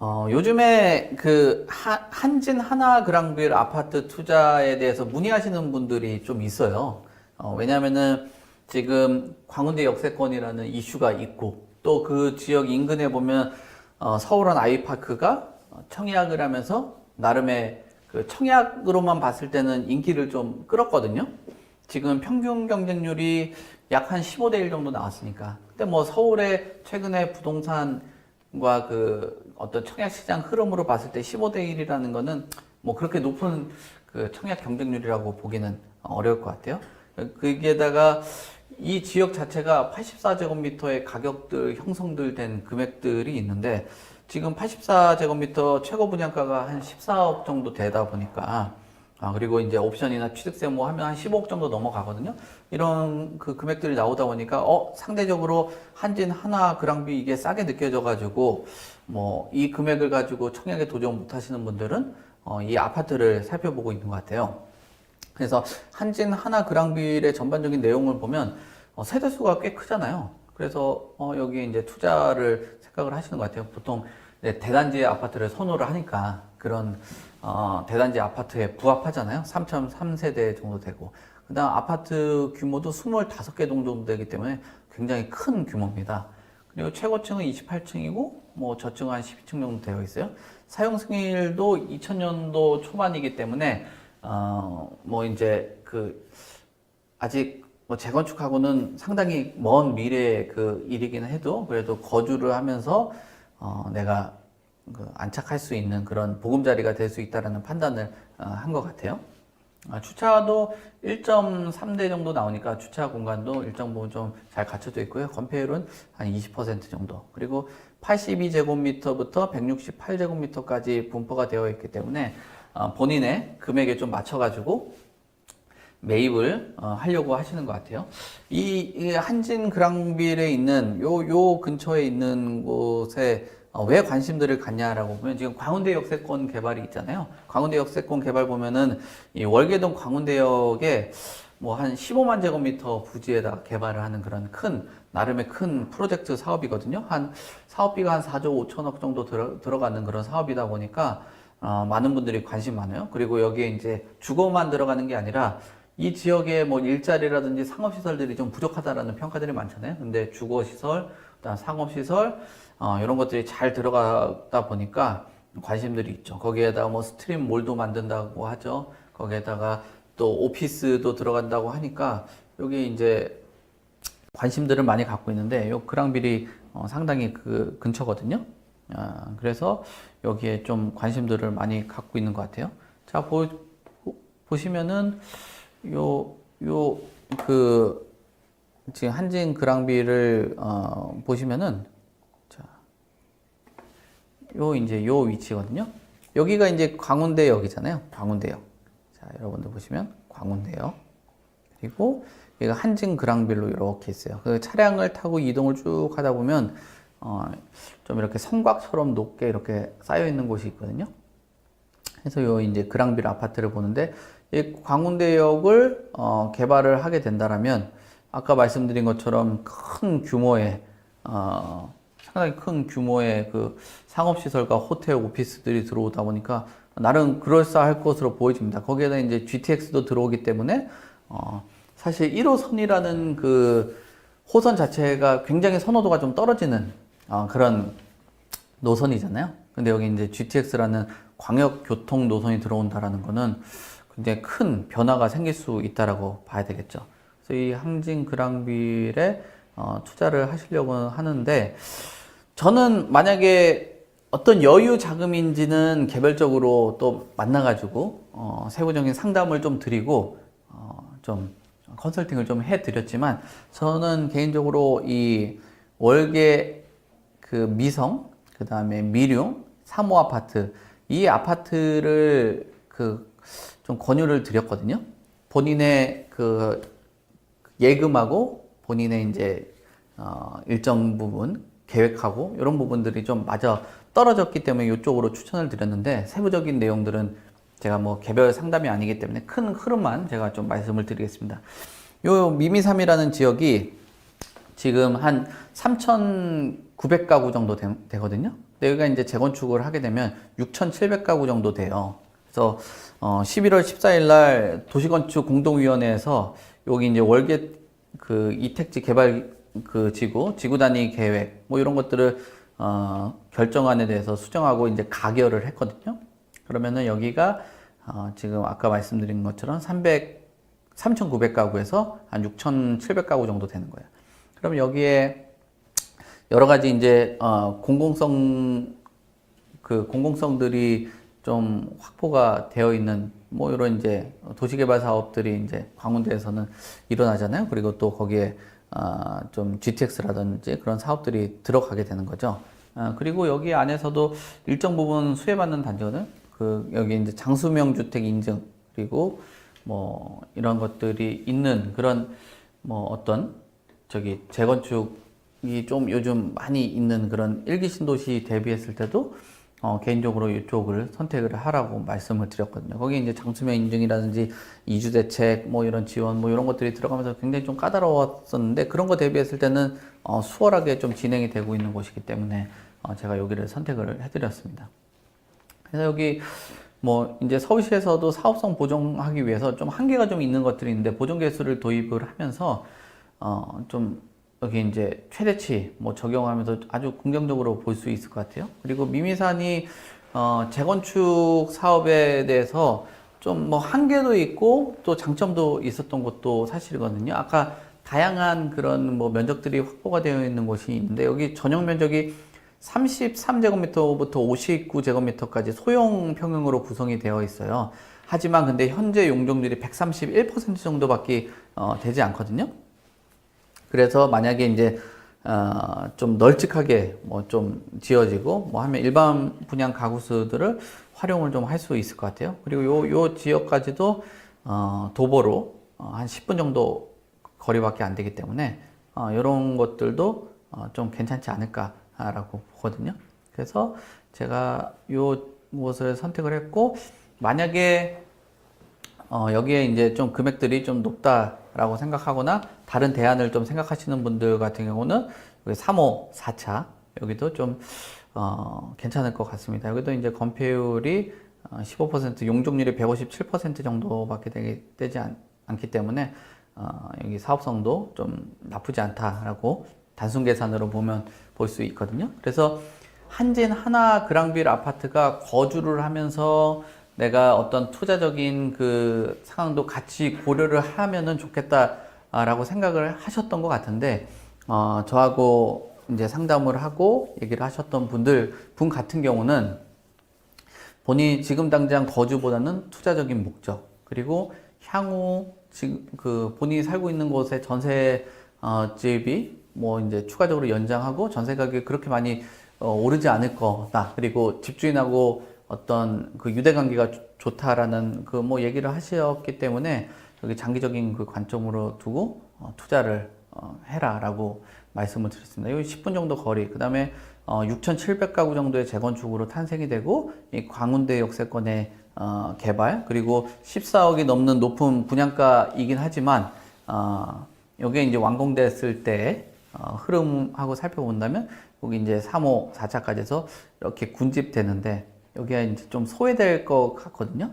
어, 요즘에 그 하- 한진 하나 그랑빌 아파트 투자에 대해서 문의하시는 분들이 좀 있어요. 어, 왜냐면은 지금 광운대 역세권이라는 이슈가 있고 또 그 지역 인근에 보면 어, 서울원 아이파크가 청약을 하면서 나름의 그 청약으로만 봤을 때는 인기를 좀 끌었거든요. 지금 평균 경쟁률이 약 한 15대 1 정도 나왔으니까. 근데 뭐 서울의 최근에 부동산 과그 어떤 청약 시장 흐름으로 봤을 때 15대 1이라는 거는 뭐 그렇게 높은 그 청약 경쟁률이라고 보기는 어려울 것 같아요. 거기에다가 이 지역 자체가 84제곱미터의 가격들 형성들 된 금액들이 있는데 지금 84제곱미터 최고 분양가가 한 14억 정도 되다 보니까 아, 그리고 이제 옵션이나 취득세 뭐 하면 한 15억 정도 넘어가거든요. 이런 그 금액들이 나오다 보니까, 어, 상대적으로 한진 하나 그랑비 이게 싸게 느껴져가지고, 뭐, 이 금액을 가지고 청약에 도전 못 하시는 분들은, 어, 이 아파트를 살펴보고 있는 것 같아요. 그래서 한진 하나 그랑빌의 전반적인 내용을 보면, 어, 세대수가 꽤 크잖아요. 그래서, 어, 여기에 이제 투자를 생각을 하시는 것 같아요. 보통, 네, 대단지 아파트를 선호를 하니까, 그런, 어, 대단지 아파트에 부합하잖아요. 3.3세대 정도 되고. 그 다음 아파트 규모도 25개 정도 되기 때문에 굉장히 큰 규모입니다. 그리고 최고층은 28층이고, 뭐 저층은 한 12층 정도 되어 있어요. 사용 승일도 2000년도 초반이기 때문에, 어, 뭐 이제 그, 아직 뭐 재건축하고는 상당히 먼 미래의 그 일이긴 해도 그래도 거주를 하면서 어, 내가 그 안착할 수 있는 그런 보금자리가 될 수 있다라는 판단을 어, 한것 같아요. 아, 주차도 1.3대 정도 나오니까 주차 공간도 일정 부분 좀 잘 갖춰져 있고요. 건폐율은 한 20% 정도. 그리고 82제곱미터부터 168제곱미터까지 분포가 되어 있기 때문에 어, 본인의 금액에 좀 맞춰가지고 매입을 어, 하려고 하시는 것 같아요. 이, 이 한진 그랑빌에 있는 요, 요 근처에 있는 곳에 어, 왜 관심들을 갖냐라고 보면 지금 광운대 역세권 개발이 있잖아요. 광운대 역세권 개발 보면은 이 월계동 광운대역에 뭐 한 15만 제곱미터 부지에다 개발을 하는 그런 큰 나름의 큰 프로젝트 사업이거든요. 한 사업비가 한 4조 5천억 정도 들어, 들어가는 그런 사업이다 보니까 어, 많은 분들이 관심 많아요. 그리고 여기에 이제 주거만 들어가는 게 아니라 이 지역에 뭐 일자리라든지 상업시설들이 좀 부족하다라는 평가들이 많잖아요. 근데 주거시설, 그다음 상업시설, 어, 이런 것들이 잘 들어가다 보니까 관심들이 있죠. 거기에다가 뭐 스트림 몰도 만든다고 하죠. 거기에다가 또 오피스도 들어간다고 하니까 여기 이제 관심들을 많이 갖고 있는데 요 그랑빌이 어, 상당히 그 근처거든요. 아, 그래서 여기에 좀 관심들을 많이 갖고 있는 것 같아요. 자, 보, 보- 보시면은 요, 요, 그, 지금 한진 그랑비를, 어, 보시면은, 자, 요, 이제 요 위치거든요. 여기가 이제 광운대역이잖아요. 광운대역. 자, 여러분들 보시면 광운대역. 그리고 여기가 한진 그랑빌로 이렇게 있어요. 그 차량을 타고 이동을 쭉 하다 보면, 어, 좀 이렇게 성곽처럼 높게 이렇게 쌓여 있는 곳이 있거든요. 그래서 요 이제 그랑빌 아파트를 보는데 이 광운대역을 어, 개발을 하게 된다라면 아까 말씀드린 것처럼 큰 규모의 어, 상당히 큰 규모의 그 상업시설과 호텔, 오피스들이 들어오다 보니까 나름 그럴싸할 것으로 보여집니다. 거기에다 이제 GTX도 들어오기 때문에 어, 사실 1호선이라는 그 호선 자체가 굉장히 선호도가 좀 떨어지는 어, 그런 노선이잖아요. 근데 여기 이제 GTX라는 광역 교통 노선이 들어온다라는 거는 굉장히 큰 변화가 생길 수 있다라고 봐야 되겠죠. 그래서 이 항진 그랑빌에 어, 투자를 하시려고 하는데 저는 만약에 어떤 여유 자금인지는 개별적으로 또 만나가지고 어, 세부적인 상담을 좀 드리고 어, 좀 컨설팅을 좀 해드렸지만 저는 개인적으로 이 월계 그 미성 그 다음에 미룡 3호 아파트 이 아파트를 그 좀 권유를 드렸거든요. 본인의 그 예금하고 본인의 이제 어 일정 부분 계획하고 이런 부분들이 좀 맞아 떨어졌기 때문에 이쪽으로 추천을 드렸는데 세부적인 내용들은 제가 뭐 개별 상담이 아니기 때문에 큰 흐름만 제가 좀 말씀을 드리겠습니다. 요 미미삼이라는 지역이 지금 한 3,900가구 정도 되, 거든요 근데 여기가 이제 재건축을 하게 되면 6,700가구 정도 돼요. 그래서 어 11월 14일 날 도시건축 공동위원회에서 여기 이제 월계 그 이택지 개발 그 지구, 지구 단위 계획 뭐 이런 것들을 어 결정안에 대해서 수정하고 이제 가결을 했거든요. 그러면은 여기가 어 지금 아까 말씀드린 것처럼 300 3,900가구에서 한 6,700가구 정도 되는 거예요. 그럼 여기에 여러 가지 이제 어 공공성 그 공공성들이 좀 확보가 되어 있는 뭐 이런 이제 도시개발 사업들이 이제 광운대에서는 일어나잖아요. 그리고 또 거기에 아좀 GTX라든지 그런 사업들이 들어가게 되는 거죠. 아, 그리고 여기 안에서도 일정 부분 수혜받는 단지거든. 그 여기 이제 장수명 주택 인증 그리고 뭐 이런 것들이 있는 그런 뭐 어떤 저기 재건축이 좀 요즘 많이 있는 그런 일기 신도시 대비했을 때도 어, 개인적으로 이쪽을 선택을 하라고 말씀을 드렸거든요. 거기 이제 장수명 인증이라든지 이주 대책 뭐 이런 지원 뭐 이런 것들이 들어가면서 굉장히 좀 까다로웠었는데 그런 거 대비했을 때는 어, 수월하게 좀 진행이 되고 있는 곳이기 때문에 어, 제가 여기를 선택을 해드렸습니다. 그래서 여기 뭐 이제 서울시에서도 사업성 보정하기 위해서 좀 한계가 좀 있는 것들이 있는데 보정 개수를 도입을 하면서 어 좀 여기 이제 최대치 뭐 적용하면서 아주 긍정적으로 볼 수 있을 것 같아요. 그리고 미미산이 어 재건축 사업에 대해서 좀 뭐 한계도 있고 또 장점도 있었던 것도 사실이거든요. 아까 다양한 그런 뭐 면적들이 확보가 되어 있는 곳이 있는데 여기 전용 면적이 33제곱미터부터 59제곱미터까지 소형 평형으로 구성이 되어 있어요. 하지만 근데 현재 용적률이 131% 정도밖에 어, 되지 않거든요. 그래서 만약에 이제 어, 좀 널찍하게 뭐 좀 지어지고 뭐 하면 일반 분양 가구수들을 활용을 좀 할 수 있을 것 같아요. 그리고 요, 요 지역까지도 어, 도보로 어, 한 10분 정도 거리밖에 안 되기 때문에 어, 이런 것들도 어, 좀 괜찮지 않을까라고 보거든요. 그래서 제가 요 곳을 선택을 했고 만약에 어, 여기에 이제 좀 금액들이 좀 높다라고 생각하거나 다른 대안을 좀 생각하시는 분들 같은 경우는 여기 3호 4차 여기도 좀 어, 괜찮을 것 같습니다. 여기도 이제 건폐율이 어, 15% 용적률이 157% 정도밖에 되기, 되지 않, 않기 때문에 어, 여기 사업성도 좀 나쁘지 않다라고 단순 계산으로 보면 볼 수 있거든요. 그래서 한진 하나 그랑빌 아파트가 거주를 하면서 내가 어떤 투자적인 그 상황도 같이 고려를 하면은 좋겠다라고 생각을 하셨던 것 같은데 어, 저하고 이제 상담을 하고 얘기를 하셨던 분들 분 같은 경우는 본인이 지금 당장 거주보다는 투자적인 목적 그리고 향후 지금 그 본인이 살고 있는 곳의 전세 어, 집이 뭐 이제 추가적으로 연장하고 전세 가격이 그렇게 많이 어, 오르지 않을 거다. 그리고 집주인하고 어떤 그 유대 관계가 좋- 좋다라는 그 뭐 얘기를 하셨기 때문에 여기 장기적인 그 관점으로 두고 어, 투자를 어, 해라라고 말씀을 드렸습니다. 여기 10분 정도 거리, 그 다음에 어, 6,700가구 정도의 재건축으로 탄생이 되고 이 광운대 역세권의 어, 개발 그리고 14억이 넘는 높은 분양가이긴 하지만 어, 여기에 이제 완공됐을 때 어, 흐름하고 살펴본다면 여기 이제 3호, 4차까지 해서 이렇게 군집되는데 여기가 이제 좀 소외될 것 같거든요.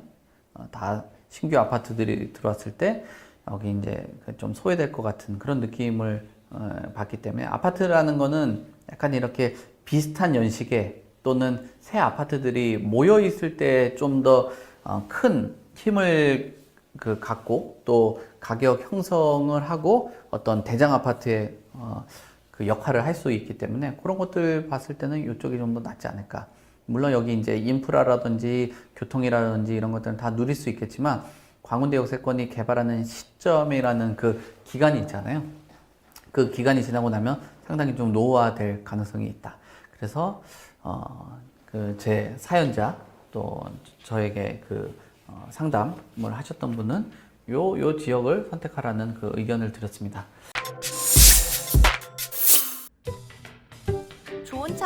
어, 다 신규 아파트들이 들어왔을 때 여기 이제 그좀 소외될 것 같은 그런 느낌을 어, 받기 때문에 아파트라는 거는 약간 이렇게 비슷한 연식의 또는 새 아파트들이 모여 있을 때 좀 더 큰 힘을 그 갖고 또 가격 형성을 하고 어떤 대장 아파트의 어, 그 역할을 할 수 있기 때문에 그런 것들 봤을 때는 이쪽이 좀 더 낫지 않을까. 물론 여기 이제 인프라라든지 교통이라든지 이런 것들은 다 누릴 수 있겠지만 광운대 역세권이 개발하는 시점이라는 그 기간이 있잖아요. 그 기간이 지나고 나면 상당히 좀 노후화될 가능성이 있다. 그래서 어, 그 제 사연자 또 저에게 그 어, 상담을 하셨던 분은 요, 요 지역을 선택하라는 그 의견을 드렸습니다.